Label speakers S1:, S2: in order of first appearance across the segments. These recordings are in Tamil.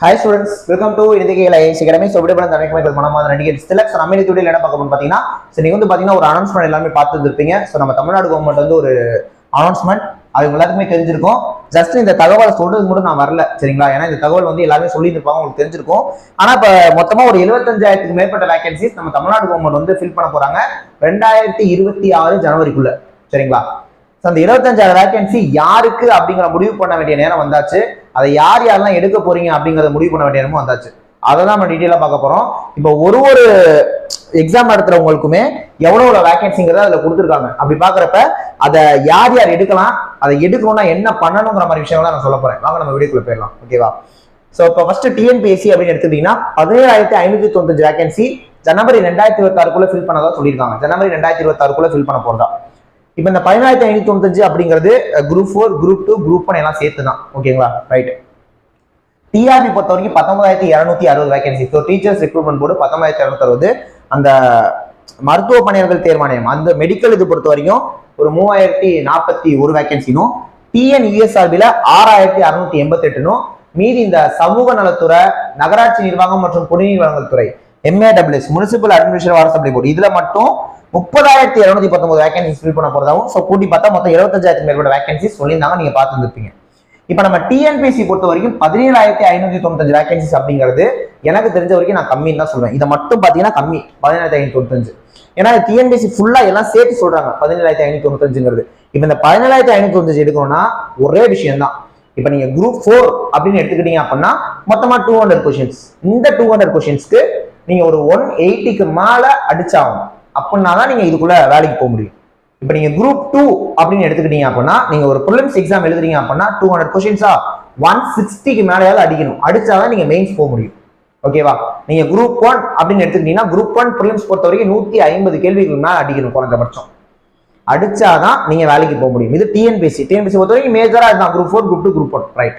S1: Hi students welcome to India IAS academy so விடுபட தமிழ் மனமான நடிகர் திலக் சார் நம்ம என்ன பார்க்க பார்த்தீங்கன்னா ஸோ நீங்கள் வந்து பார்த்தீங்கன்னா ஒரு அனௌன்ஸ்மெண்ட் எல்லாமே பார்த்துருப்பீங்க ஸோ நம்ம தமிழ்நாடு கவர்மெண்ட் வந்து ஒரு அனௌன்ஸ்மெண்ட் அது எல்லாத்துக்குமே தெரிஞ்சிருக்கும். ஜஸ்ட் இந்த தகவலை சொல்றது மட்டும் நான் வரல சரிங்களா? ஏன்னா இந்த தகவல் வந்து எல்லாருமே சொல்லியிருப்பாங்க உங்களுக்கு தெரிஞ்சிருக்கும். ஆனா இப்போ மொத்தமா ஒரு எழுபத்தஞ்சாயிரத்துக்கு மேற்பட்ட வேகன்சிஸ் நம்ம தமிழ்நாடு கவர்மெண்ட் வந்து ஃபில் பண்ண போறாங்க. ரெண்டாயிரத்தி இருபத்தி ஆறு ஜனவரிக்குள்ள சரிங்களா? ஸோ அந்த இருபத்தஞ்சாயிரம் வேகன்சி யாருக்கு அப்படிங்கிற முடிவு பண்ண வேண்டிய நேரம் வந்தாச்சு. அதை யார் யாரெல்லாம் எடுக்க போறீங்க அப்படிங்கிறத முடிவு பண்ண வேண்டிய நேரமும் வந்தாச்சு. அதை தான் நம்ம டீட்டெயிலாக பார்க்க போறோம். இப்போ ஒரு ஒரு எக்ஸாம் நடத்துறவங்களுக்குமே எவ்வளவு வேகன்சிங்கிறத அதில் கொடுத்துருக்காங்க. அப்படி பார்க்குறப்ப அதை யார் யார் எடுக்கலாம் அதை எடுக்கணும்னா என்ன பண்ணணுங்கிற மாதிரி விஷயங்களை நான் சொல்ல போறேன். வாங்க நம்ம வீடியோக்குள்ள போயிடலாம். ஓகேவா ஸோ இப்போ ஃபர்ஸ்ட் டிஎன்பிஎஸ்சி அப்படின்னு எடுத்துக்கிட்டீங்கன்னா பதினேழாயிரத்தி ஐநூற்றி தொண்ணூத்தஞ்சு வேகன்சி ஜனவரி ரெண்டாயிரத்தி இருபத்தாறுக்குள்ளே ஃபில் பண்ணதா சொல்லியிருக்காங்க. ஜனவரி ரெண்டாயிரத்தி இருபத்தாறுக்குள்ள ஃபில் பண்ண போகிறதா இப்போ இந்த பதினாயிரத்தி ஐநூத்தி தொண்ணூத்தஞ்சு அப்படிங்கிறது group four group two group one எல்லாம் சேர்த்து தான் ஓகேங்களா ரைட் டிஆர்பி பொறுத்த வரைக்கும் பத்தொன்பதாயிரத்தி இரநூத்தி அறுபது vacancy so teachers recruitment board பத்தொன்பதாயிரத்தி இரநூத்தி அறுபது. அந்த மருத்துவ பணியாளர்கள் தேர்வாணையம் அந்த மெடிக்கல் இது பொறுத்த வரைக்கும் ஒரு மூவாயிரத்தி நாற்பத்தி ஒரு வேகன்சினும் டிஎன்இஎஸ்ஆர்பியில் ஆறாயிரத்தி அறுநூத்தி எண்பத்தி எட்டுனும் மீதி இந்த சமூக நலத்துறை நகராட்சி நிர்வாகம் மற்றும் குடிநீர் வழங்கல் துறை MAWS municipal administration water supply board இதுல மட்டும் முப்பதாயிரத்தி இருநூத்தி பத்தொன்பது வேகன்சிஸ் ஃபில் பண்ண போறதாகவும் ஸோ கூட்டி பார்த்தா மொத்தம் இருபத்தஞ்சாயிரத்துக்கு மேற்பட்ட வேகன்சிஸ் சொல்லியிருந்தாங்க நீங்க பார்த்துருப்பீங்க இப்போ நம்ம டிஎன்பிசி பொறுத்த வரைக்கும் பதினேழாயிரத்தி ஐநூத்தி தொண்ணூத்தஞ்சு வேகன்சிஸ் அப்படிங்கிறது எனக்கு தெரிஞ்ச வரைக்கும் நான் கம்மின்னு தான் சொல்றேன் இதை மட்டும் பார்த்தீங்கன்னா கம்மி பதினேழாயிரத்தி ஐநூத்தி தொண்ணூத்தஞ்சு. ஏன்னா டிஎன்பிசி ஃபுல்லா எல்லாம் சேர்த்து சொல்றாங்க பதினேழாயிரத்தி ஐநூத்தி தொண்ணூத்தஞ்சுங்கிறது. இப்போ இந்த பதினேழாயிரத்தி ஐநூத்தி தொண்ணூத்தஞ்சு எடுக்கணும்னா ஒரே விஷயம் தான் இப்போ நீங்க குரூப் ஃபோர் அப்படின்னு எடுத்துக்கிட்டீங்க அப்படின்னா மொத்தமா டூ ஹண்ட்ரட் கொஷின்ஸ் இந்த டூ ஹண்ட்ரட் கொஷின்ஸ்க்கு நீங்க ஒரு ஒன் எயிட்டிக்கு மேல அடிச்சாகணும். அப்படின்னா தான் நீங்கள் இதுக்குள்ள வேலைக்கு போக முடியும். இப்போ நீங்கள் குரூப் டூ அப்படின்னு எடுத்துக்கிட்டீங்க அப்படின்னா நீங்கள் ஒரு ப்ரிலிம்ஸ் எக்ஸாம் எழுதுறீங்க அப்படின்னா டூ ஹண்ட்ரட் கொஷின்ஸா ஒன் சிக்ஸ்டிக்கு மேலேயாவது அடிக்கணும். அடிச்சாதான் நீங்கள் மெயின்ஸ் போக முடியும். ஓகேவா நீங்கள் குரூப் ஒன் அப்படின்னு எடுத்துக்கிட்டீங்கன்னா குரூப் ஒன் ப்ரிலிம்ஸ் பொறுத்த வரைக்கும் நூற்றி ஐம்பது கேள்விக்கு மேலே அடிக்கணும் குறைஞ்சபட்சம் அடிச்சாதான் நீங்கள் வேலைக்கு போக முடியும். இது டிஎன்பிசி டிஎன்பிசி பொறுத்த வரைக்கும் மேஜராக இதுதான். Group four group two group one right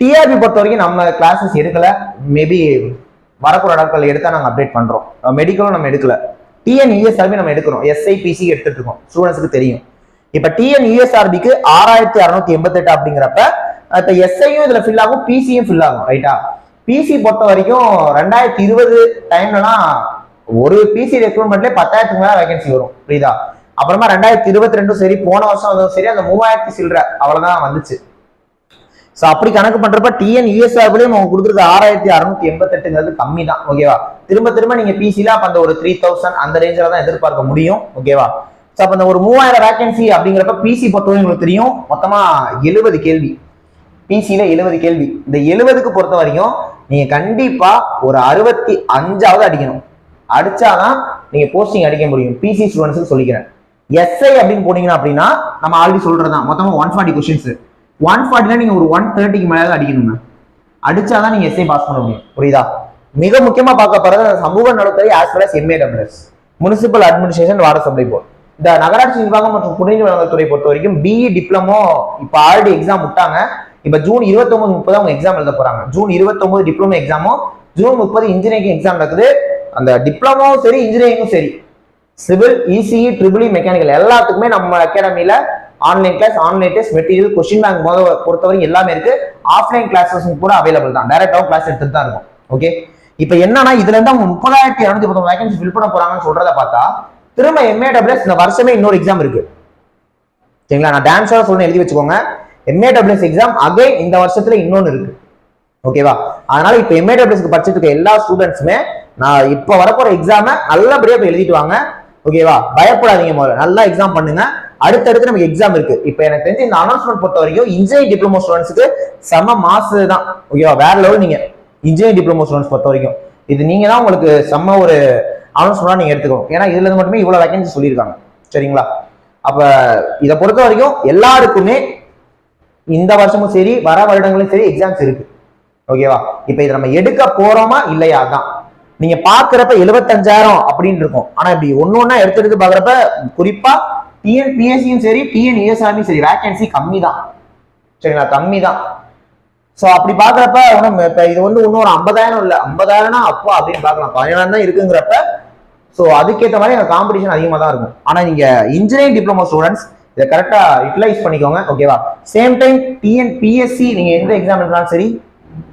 S1: TRB பொறுத்த வரைக்கும் நம்ம கிளாஸஸ் எடுக்கல. மேபி வரக்கூடிய இடங்கள் எடுத்தால் நாங்கள் அப்டேட் பண்ணுறோம் மெடிக்கலும் நம்ம எடுக்கல. டிஎன் யூஎஸ்ஆர்பி நம்ம எடுக்கிறோம். எஸ்ஐபிசி எடுத்துட்டு இருக்கோம் ஸ்டூடெண்ட்ஸ்க்கு தெரியும். இப்ப டிஎன்யூஎஸ்ஆர்பிக்கு ஆறாயிரத்தி அறுநூத்தி எண்பத்தெட்டு அப்படிங்கிறப்ப இப்ப எஸ்ஐயும் இதுல ஃபில் ஆகும் பிசியும் ஃபில் ஆகும் ரைட்டா பிசி பொறுத்த வரைக்கும் ரெண்டாயிரத்தி இருபது டைம்லலாம் ஒரு பிசி ரெக்ரூட்மெண்ட்ல பத்தாயிரத்துக்கு மேல வேகன்சி வரும் புரியுதா? அப்புறமா ரெண்டாயிரத்தி இருபத்தி ரெண்டும் சரி போன வருஷம் வந்ததும் சரி அந்த மூவாயிரத்தி சில்லற. அவ்வளவுதான் வந்துச்சு. ஸோ அப்படி கணக்கு பண்றப்ப டிஎன் யூஎஸ்ஆர்பிலையும் அவங்க கொடுக்குறது ஆறாயிரத்தி அறுநூத்தி எண்பத்தெட்டுங்கிறது கம்மி தான் ஓகேவா திரும்ப திரும்ப நீங்க பிசில அப்ப அந்த ஒரு த்ரீ தௌசண்ட் அந்த ரேஞ்சில் தான் எதிர்பார்க்க முடியும் ஓகேவா ஸோ அப்போ அந்த ஒரு மூவாயிரம் வேகன்சி அப்படிங்கிறப்ப பிசி பொறுத்தவரை உங்களுக்கு தெரியும் மொத்தமா எழுபது கேள்வி. பிசியில எழுபது கேள்வி. இந்த எழுபதுக்கு பொறுத்த வரைக்கும் நீங்க கண்டிப்பா ஒரு அறுபத்தி அஞ்சாவது அடிக்கணும். அடிச்சாதான் நீங்க போஸ்டிங் அடிக்க முடியும். பிசி ஸ்டூடெண்ட்ஸ் சொல்லிக்கிறேன். எஸ்ஐ அப்படின்னு போனீங்கன்னா அப்படின்னா நம்ம ஆல்ரெடி சொல்றதுதான். மொத்தமா ஒன் ஃபார்ட்டி கொஸ்டின்ஸ் ஒன் ஃபார்ட்டில நீங்க ஒரு ஒன் தேர்ட்டிக்கு மேலே அடிக்கணுங்க. அடிச்சாதான் நீங்க எஸ்ஐ பாஸ் பண்ண முடியும். புரியுதா? மிக முக்கியமா பார்க்க போறது சமூக நலத்துறை as well as MAWS municipal administration water supply board இந்த நகராட்சி நிர்வாகம் மற்றும் குடிநீர் வழங்கல் துறை பொறுத்த வரைக்கும் பிஇ டிப்ளமோ இப்போ ஆல்ரெடி எக்ஸாம் விட்டாங்க. இப்போ ஜூன் இருபத்தொன்பது முப்பது அவங்க எக்ஸாம் எழுத போறாங்க. ஜூன் இருபத்தொன்பது டிப்ளமோ எக்ஸாமும் ஜூன் முப்பது இன்ஜினியரிங் எக்ஸாம் நடக்குது. அந்த டிப்ளமோவும் சரி இன்ஜினியரிங்கும் சரி. சிவில் இசிஇ ட்ரிபிள் மெக்கானிக்கல் எல்லாத்துக்குமே நம்ம அகாடமியில online class online test material question bank போத பொறுத்தவரைக்கும் எல்லாமே இருக்கு. ஆஃப்லைன் கிளாஸஸ் கூட அவைலபிள் தான். டைரக்டாவும் கிளாஸ் எடுத்துட்டு தான் இருக்கும். ஓகே இப்போ என்னன்னா இதுல இருந்து அவங்க முப்பதாயிரத்தி இரநூத்தி பத்தொன்பது வேகன்சி ஃபில் பண்ண போறாங்கன்னு சொல்றத பார்த்தா திரும்ப எம்ஏடபிள்யூஎஸ் இந்த வருஷமே இன்னொரு எக்ஸாம் இருக்கு. சரிங்களா? நான் டான்ஸோட சொல்லணும் எழுதி வச்சுக்கோங்க. எம்ஏடபிள்யூஎஸ் எக்ஸாம் அகைன் இந்த வருஷத்துல இன்னொன்னு இருக்கு. ஓகேவா அதனால இப்போ எம்ஏடபிள்யூஎஸ்க்கு படிச்சுட்டு எல்லா ஸ்டூடெண்ட்ஸுமே நான் இப்போ வரப்போற எக்ஸாமை நல்லபடியா போய் எழுதிட்டு வாங்க. ஓகேவா பயப்படாதீங்க முதல்ல. நல்லா எக்ஸாம் பண்ணுங்க. அடுத்தடுத்து நமக்கு எக்ஸாம் இருக்கு. இப்போ எனக்கு தெரிஞ்சு இந்த அனௌன்ஸ்மெண்ட் பொறுத்த வரைக்கும் இன்ஜினியரிங் டிப்ளமோ ஸ்டூடெண்ட்ஸ்க்கு செம மாசு தான். ஓகேவா வேற லெவல் நீங்க. இன்ஜினியரிங் டிப்ளமோ ஸ்டூடெண்ட்ஸ் பொறுத்த வரைக்கும். இது நீங்க தான் உங்களுக்கு செம்ம ஒரு அனௌன்ஸ்மெண்ட்டாக நீங்க எடுத்துக்கணும். ஏன்னா இதுல இருந்து மட்டுமே இவ்வளவு வேகன்சி சொல்லியிருக்காங்க. சரிங்களா? அப்ப இதை பொறுத்த வரைக்கும் எல்லாருக்குமே இந்த வருஷமும் சரி வர வருடங்களும் சரி எக்ஸாம்ஸ் இருக்கு. ஓகேவா இப்ப இதை நம்ம எடுக்க போறோமா இல்லையா தான் நீங்க பாக்குறப்ப எழுபத்தஞ்சாயிரம் அப்படின்னு இருக்கும். ஆனா இப்படி ஒண்ணு ஒண்ணா எடுத்து எடுத்து பாக்குறப்ப குறிப்பா டிஎன்பிஎஸ்சியும் சரி டிஎன் சரி வேகன்சி கம்மி தான் சரிங்களா? கம்மி தான் ஸோ அப்படி பார்க்குறப்ப ஒன்றும் இப்போ இது வந்து இன்னும் ஒரு ஐம்பதாயிரம் இல்லை. ஐம்பதாயிரம்னா அப்போ அப்படின்னு பார்க்கலாம். பதினேழாயிரம் தான் இருக்குங்கிறப்ப ஸோ அதுக்கேற்ற மாதிரி எங்கள் காம்படிஷன் அதிகமாக தான் இருக்கும். ஆனால் நீங்கள் இன்ஜினியரிங் டிப்ளமோ ஸ்டூடெண்ட்ஸ் இதை கரெக்டாக யூட்டிலைஸ் பண்ணிக்கோங்க ஓகேவா சேம் டைம் டிஎன்பிஎஸ்சி நீங்கள் எந்த எக்ஸாம் எழுதினாலும் சரி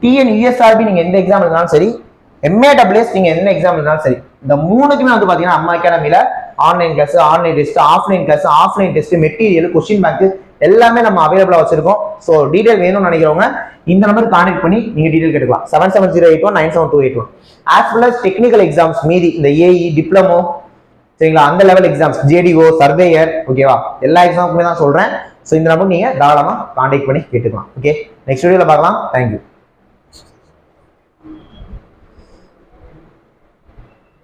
S1: டிஎன் யூஎஸ்ஆர்பி எந்த எக்ஸாம் இருந்தாலும் சரி எம்ஏ டபிள்யூஎஸ் நீங்கள் என்ன எக்ஸாம் இருந்தாலும் சரி இந்த மூணுக்குமே வந்து பார்த்தீங்கன்னா அம்மா அகாடமியில் online class online test offline class offline test material question bank எல்லாமே நம்ம அவைலபிளாக வச்சிருக்கோம். ஸோ டீடைல் வேணும்னு நினைக்கிறவங்க இந்த நம்பர் கான்டெக்ட் பண்ணி நீங்கள் டீடைல் கேட்டுக்கலாம். Seven seven zero eight one nine seven two eight one as well as technical exams மீதி இந்த ஏஇ டிப்ளமோ சரிங்களா? அந்த லெவல் எக்ஸாம்ஸ் ஜேடிஓ சர்வேயர் ஓகேவா எல்லா எக்ஸாமுக்குமே தான் சொல்கிறேன் ஸோ இந்த நம்பர் நீங்கள் தாராளமாக கான்டெக்ட் பண்ணி கேட்டுக்கலாம். ஓகே நெக்ஸ்ட் வீடியோவில் பார்க்கலாம். தேங்க்யூ